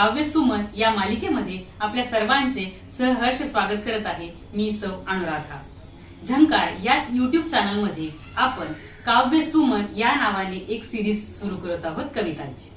काव्य सुमन या मालिकेमध्ये आपल्या सर्वांचे सहर्ष स्वागत करत आहे मी सौ अनुराधा. झंकार याच युट्यूब चॅनलमध्ये आपण काव्य सुमन या नावाने एक सिरीज सुरू करत आहोत कवितांची.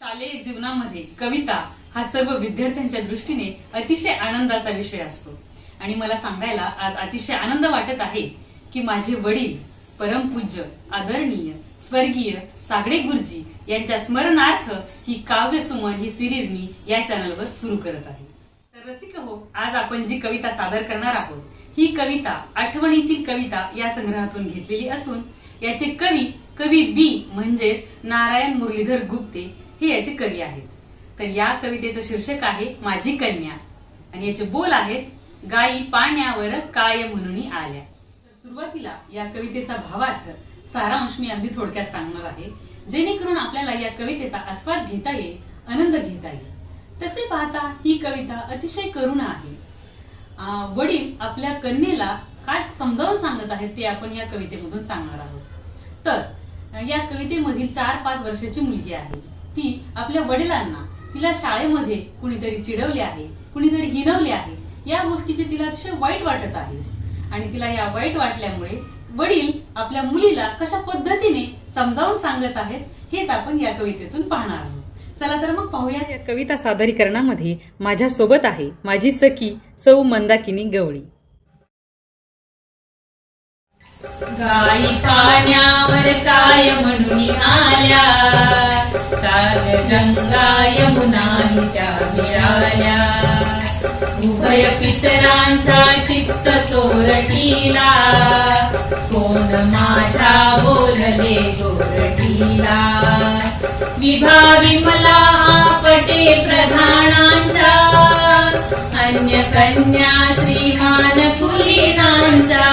शालेय जीवनामध्ये कविता हा सर्व विद्यार्थ्यांच्या दृष्टीने अतिशय आनंदाचा विषय असतो. आणि मला सांगायला आज अतिशय आनंद वाटत आहे की माझे वडील परमपूज्य आदरणीय स्वर्गीय सागडे गुरुजी यांच्या स्मरणार्थ ही काव्य सुमन ही सिरीज मी या चॅनलवर सुरू करत आहे. तर रसिक हो आज आपण जी कविता सादर करणार आहोत ही कविता आठवणीतील कविता या संग्रहातून घेतलेली असून याचे कवी कवी बी म्हणजेच नारायण मुरलीधर गुप्ते हे याचे कवी आहेत. तर या कवितेचं शीर्षक आहे माझी कन्या. आणि याचे बोल आहेत गायी पाण्यावर काय म्हणून आल्या. सुरुवातीला या कवितेचा भावार्थ सारांश मी अगदी थोडक्यात सांगणार आहे. जेणेकरून आपल्याला या कवितेचा आस्वाद घेता येईल आनंद घेता येईल. तसे पाहता ही कविता अतिशय करुण आहे. वडील आपल्या कन्येला काय समजावून सांगत आहेत ते आपण या कवितेमधून सांगणार आहोत. तर या कवितेमधील चार पाच वर्षाची मुलगी आहे. ती आपल्या वडिलांना तिला शाळेमध्ये कुणीतरी चिडवले आहे कुणीतरी हिनवले आहे. या गोष्टीचे तिला अतिशय वाईट वाटत आहे. आणि तिला या वाईट वाटल्यामुळे वडील आपल्या मुलीला कशा पद्धतीने समजावून सांगत आहेत हेच आपण या कवितेतून पाहणार आहोत. चला तर मग पाहूया. या कविता सादरीकरणामध्ये माझ्या सोबत आहे माझी सखी सौ मंदाकिनी गवळी. गाई पाण्यावर काय म्हणून आल्या? गंगा यमुना त्या मिळाल्या. उभय पितरांचा चित्त चोरटीला. विभा विमला आपटे प्रधानांच्या अन्य कन्या श्रीमान कुलीनांच्या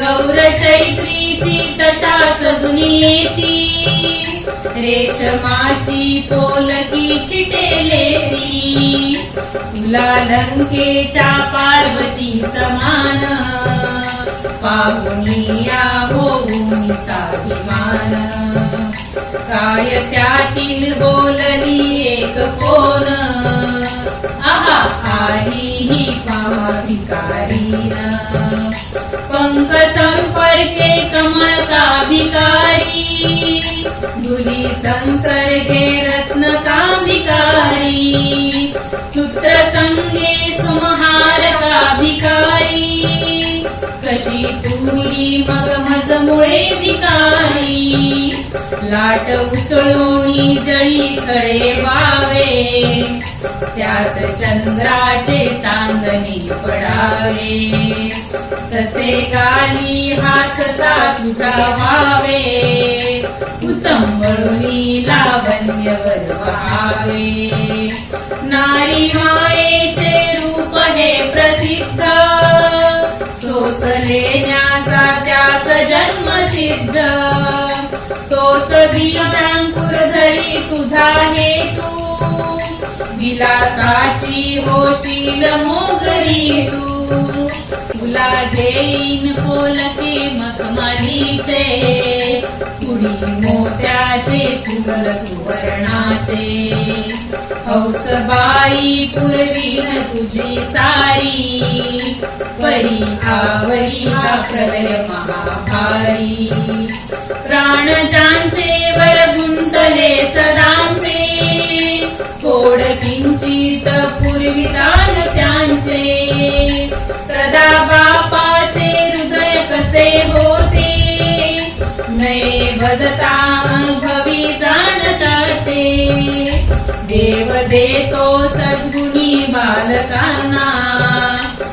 गौर चैत्रीची तटास दुनियेती रेशमाची पोलकी चिटेलेरी तुला लंकेच्या पार्वती समान पाहुनिया होऊन साभिमान काय त्यातील बोलली एक कोण आहा आई ही पाविकारीन पंक संपर्के कमळ का भिकारी संसर्गे रत्न का भिकारी सूत्र संगे सुमहार का भिकारी कशी तुरी मग मजमुळे भिकारी. लाट उसळून जळीकडे वावे. त्यास चंद्राचे चांदणी पडावे. तसे गाली हासता तुझा व्हावे. उचंबळून लावण्यवर व्हावे नारी मायेचे रूप हे प्रसिद्ध. सोसलेण्याचा त्यास जन्म सिद्ध. तोच बीजांकुर धरी तुझा हेतू. विलासाची होशील मोगरी तू तुला घेईन पोलके मखमलीचे. पुढी मोत्याचे फुल सुवर्णाचे. हौसबाई पुरवीन तुझी सारी. परी आवरी हा प्रलय महाभारी. प्राण सद्गुणी बालकांना.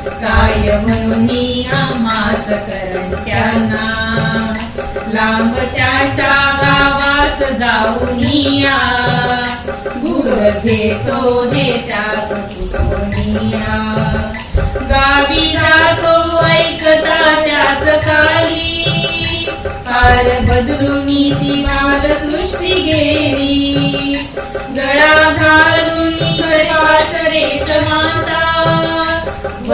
काय म्हणून आमास करंत्यांना. लांब त्याच्या गावास जाऊन या. गुर घेतो हे त्यास पुसोनिया गावी जातो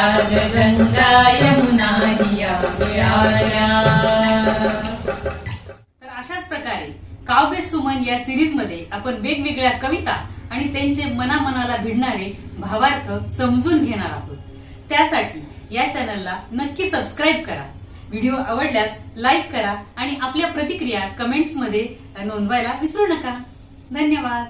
गंगा यमुना हिया तर अशाच प्रकारे काव्य सुमन या सिरीजमध्ये आपण वेगवेगळ्या कविता आणि त्यांचे मनामनाला भिडणारे भावार्थ समजून घेणार आहोत. त्यासाठी या चॅनलला नक्की सबस्क्राईब करा. व्हिडिओ आवडल्यास लाईक करा आणि आपल्या प्रतिक्रिया कमेंट्समध्ये नोंदवायला विसरू नका. धन्यवाद.